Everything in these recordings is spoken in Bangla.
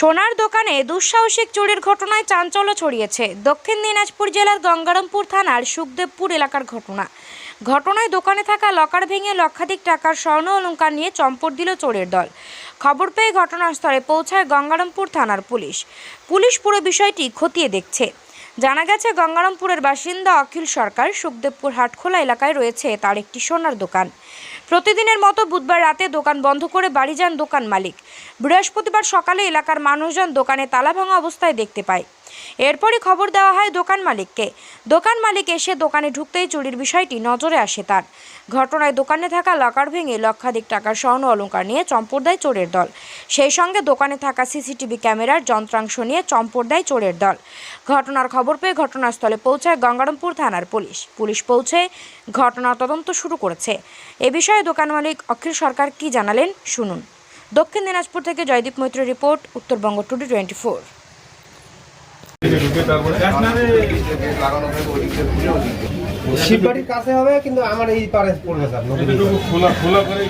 সোনার দোকানে দুঃসাহসিক চুরির ঘটনায় চাঞ্চল্য ছড়িয়েছে। দক্ষিণ দিনাজপুর জেলার গঙ্গারামপুর থানার সুখদেবপুর এলাকার ঘটনা। ঘটনায় দোকানে থাকা লকার ভেঙে লক্ষাধিক টাকার স্বর্ণ অলঙ্কার নিয়ে চম্পট দিল চোরের দল। খবর পেয়ে ঘটনাস্থলে পৌঁছায় গঙ্গারামপুর থানার পুলিশ। পুলিশ পুরো বিষয়টি খতিয়ে দেখছে। জানা গেছে, গঙ্গারামপুরের বাসিন্দা অখিল সরকার সুখদেবপুর হাটখোলা এলাকায় রয়েছে। তার একটি সোনার দোকান। প্রতিদিনের মতো বুধবার রাতে দোকান বন্ধ করে বাড়ি যান দোকান মালিক। বৃহস্পতিবার সকালে এলাকার মানুষজন দোকানে তালা ভাঙা অবস্থায় দেখতে পায়। এরপরই খবর দেওয়া হয় দোকান মালিককে। দোকান মালিক এসে দোকানে ঢুকতেই চুরির বিষয়টি নজরে আসে তার। ঘটনায় দোকানে থাকা লকার ভেঙে লক্ষাধিক টাকার স্বর্ণ অলংকার নিয়ে চম্পট দেয় চোরের দল। সেই সঙ্গে দোকানে থাকা সিসিটিভি ক্যামেরার যন্ত্রাংশ নিয়ে চম্পট দেয় চোরের দল। ঘটনার খবর পেয়ে ঘটনাস্থলে পৌঁছায় গঙ্গারামপুর থানার পুলিশ। পুলিশ পৌঁছে ঘটনার তদন্ত শুরু করেছে। এ বিষয়ে দোকান মালিক অখিল সরকার কি জানালেন শুনুন। দক্ষিণ দিনাজপুর থেকে Joydeep Maitra report, Uttarbanga today twenty four. শিববাড়ির কাছে হবে কিন্তু আমার এই পারে পড়বে স্যার খোলা খোলা করে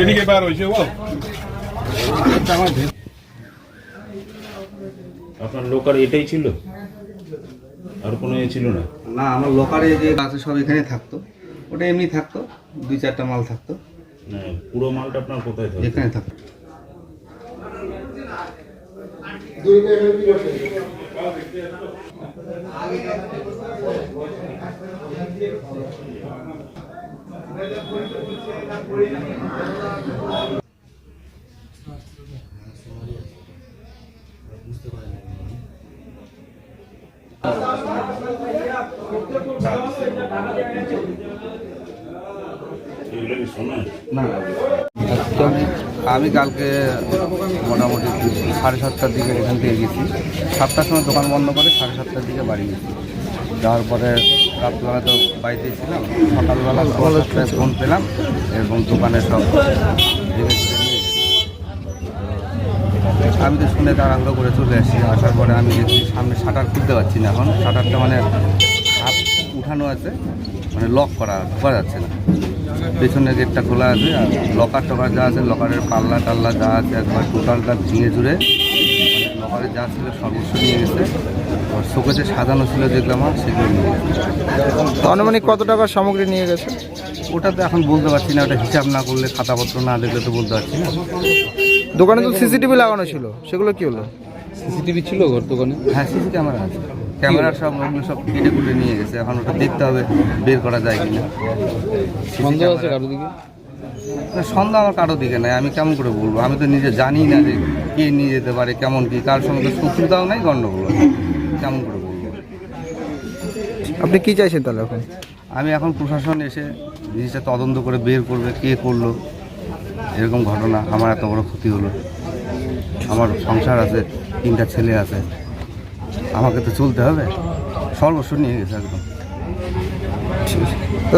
এদিকে বার হয়েছে বল। আপনার লোকার এটাই ছিল? আর কোনো এ ছিল না? না আমার লোকারে যে আছে সব এখানে থাকতো। ওটা এমনি থাকতো দুই চারটা মাল থাকতো। পুরো মালটা আপনার কোথায় থাকে এখানে থাকতো এগুলো কি না আমি আমি কালকে মোটামুটি সাড়ে সাতটার দিকে এখান থেকে গেছি। সাতটার সময় দোকান বন্ধ করে সাড়ে সাতটার দিকে বাড়ি গেছি। যাওয়ার পরে রাত্রিবেলা তো বাড়িতে ছিলাম। সকালবেলা সকাল সাতটায় ফোন পেলাম এবং দোকানে সব। আমি তো শুনে তাড়াহুড়ো করে চলে আসি। আসার পরে আমি দেখছি সামনে শাটার খুলতে পারছি না এখন। শাটারটা মানে হাত উঠানো আছে মানে লক করা ঢোকা যাচ্ছে না। পেছনে গেটটা খোলা আছে আর লকার টকার যা আছে লকারের পাল্লা টাল্লা যা আছে একবার টোটালটা ভেঙে জুড়ে লকারে যা ছিল সর্বস্ব নিয়ে গেছে। আর শোকেতে সাজানো ছিল যেগুলো আমার সেগুলো নিয়ে গেছে। আনুমানিক কত টাকার সামগ্রী নিয়ে গেছে? ওটা তো এখন বলতে পারছি না ওটা হিসাব না করলে খাতাপত্র না দেখলে তো বলতে পারছি না। দোকানে তো সিসিটিভি লাগানো ছিল সেগুলো কি হলো? সিসিটিভি ছিল ঘর দোকানে? হ্যাঁ সিসি ক্যামেরা আছে। ক্যামেরার সব ওগুলো সব কেটে কুটে নিয়ে গেছে। এখন ওটা দেখতে হবে বের করা যায় কিনা। সন্দেহ আছে কারও দিকে? না, সন্দেহ আমার কারও দিকে নাই। আমি কেমন করে বলব? আমি তো নিজে জানি না যে কে নিয়ে যেতে পারে কেমন কি কার সঙ্গে শত্রুতাও নাই গণ্ডগোল কেমন করে বলব? আপনি কি চাইছেন তাহলে এখন? আমি এখন প্রশাসন এসে জিনিসটা তদন্ত করে বের করবে কে করল এরকম ঘটনা আমার এত বড় ক্ষতি হলো। আমার সংসার আছে তিনটা ছেলে আছে। আমাকে তো চলতে হবে। সর্বস্ব নিয়ে গেছে একদম।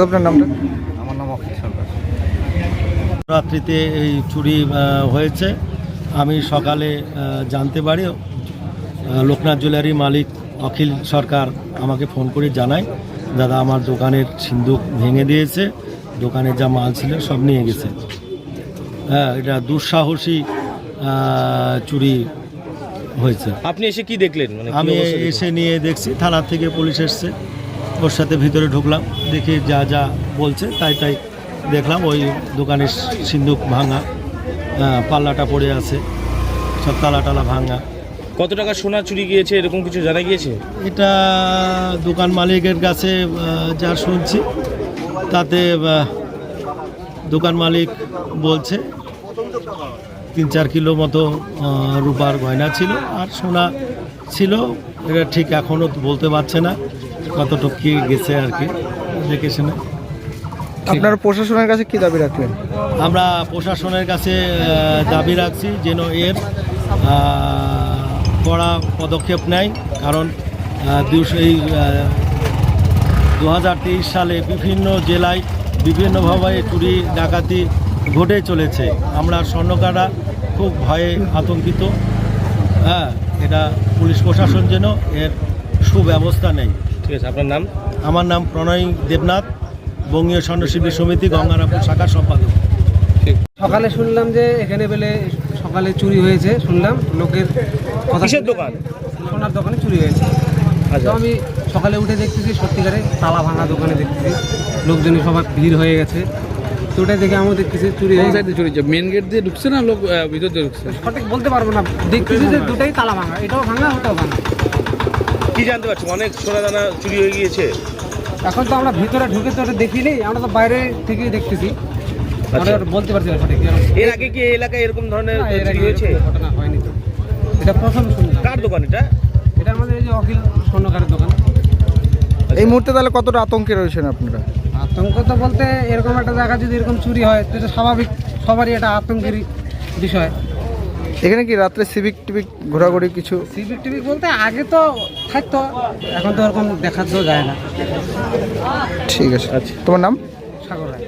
আপনার নামটা? আমার নাম অখিল সরকার। রাত্রিতে এই চুরি হয়েছে। আমি সকালে জানতে পারি লোকনাথ জুয়েলারি মালিক অখিল সরকার আমাকে ফোন করে জানায় দাদা আমার দোকানের সিন্দুক ভেঙে দিয়েছে দোকানের যা মাল ছিল সব নিয়ে গেছে। হ্যাঁ এটা দুঃসাহসী চুরি হয়েছে। আপনি এসে কি দেখলেন? মানে আমি এসে নিয়ে দেখছি থানা থেকে পুলিশ এসছে। ওর সাথে ভিতরে ঢুকলাম দেখি যা যা বলছে তাই তাই দেখলাম ওই দোকানের সিন্দুক ভাঙা পাল্লাটা পড়ে আছে সব তালা টালা ভাঙা। কত টাকা সোনা চুরি গিয়েছে এরকম কিছু জানা গিয়েছে? এটা দোকান মালিকের কাছে যা শুনছি তাতে দোকান মালিক বলছে তিন চার কিলো মতো রূপার গয়না ছিল আর সোনা ছিল। এটা ঠিক এখনও বলতে পারছে না কতটুকু কি গেছে আর কি দেখে শুনে আপনারা প্রশাসনের কাছে কি দাবি রাখলেন? আমরা প্রশাসনের কাছে দাবি রাখছি যেন এর কড়া পদক্ষেপ নেয়। কারণ এই দু হাজার তেইশ সালে বিভিন্ন জেলায় বিভিন্নভাবে চুরি ডাকাতি ঘটে চলেছে। আমরা স্বর্ণকারা খুব ভয়ে আতঙ্কিত। হ্যাঁ এটা পুলিশ প্রশাসন যেন এর সুব্যবস্থা নেই ঠিক আছে আপনার নাম? আমার নাম প্রণয় দেবনাথ বঙ্গীয় স্বর্ণশিল্পী সমিতি গঙ্গারামপুর শাখার সম্পাদক। সকালে শুনলাম যে এখানে বেলে সকালে চুরি হয়েছে শুনলাম লোকের কিসের দোকান? সোনার দোকানে চুরি হয়েছে। তো আমি সকালে উঠে দেখতেছি সত্যিকারে তালা ভাঙা দোকানে দেখতেছি। লোকজনের সবার ভিড় হয়ে গেছে। তো ওটা দেখে আমিও দেখতেছি চুরি হয়ে গেছে? চুরি মেন গেট দিয়ে ঢুকছে না লোক ভিতর দিয়ে ঢুকছে? সঠিক বলতে পারব না। দেখতেছি যে দুটাই তালা ভাঙা। এটাও ভাঙা ওটাও ভাঙা। কি জানতে পারছ? অনেক সোনা দানা চুরি হয়ে গিয়েছে। এখন তো আমরা ভিতরে ঢুকে তো ওটা দেখিনি আমরা তো বাইরে থেকেই দেখতেছি। আমরা ওটা বলতে পারছি না সঠিক এর আগে কি এই এলাকায় এরকম ধরনের না, এর চুরি হয়েছে? এরকম ঘটনা হয়নি তো। এটা প্রথম শুনলাম। কার দোকান এটা? এটা আমাদের এই যে অখিল স্বর্ণকারের দোকান। এই মুহূর্তে তাহলে কতটা আতঙ্কে রয়েছেন আপনারা? আতঙ্ক তো বলতে এরকম একটা জায়গা যদি এরকম চুরি হয় তো স্বাভাবিক সবারই এটা আতঙ্কেরই বিষয়। এখানে কি রাত্রে সিভিক টিভিক ঘোরাঘুরি কিছু? সিভিক টিভিক বলতে আগে তো থাকতো এখন তো ওরকম দেখাতেও যায় না। ঠিক আছে। তোমার নাম? সাগর রায়।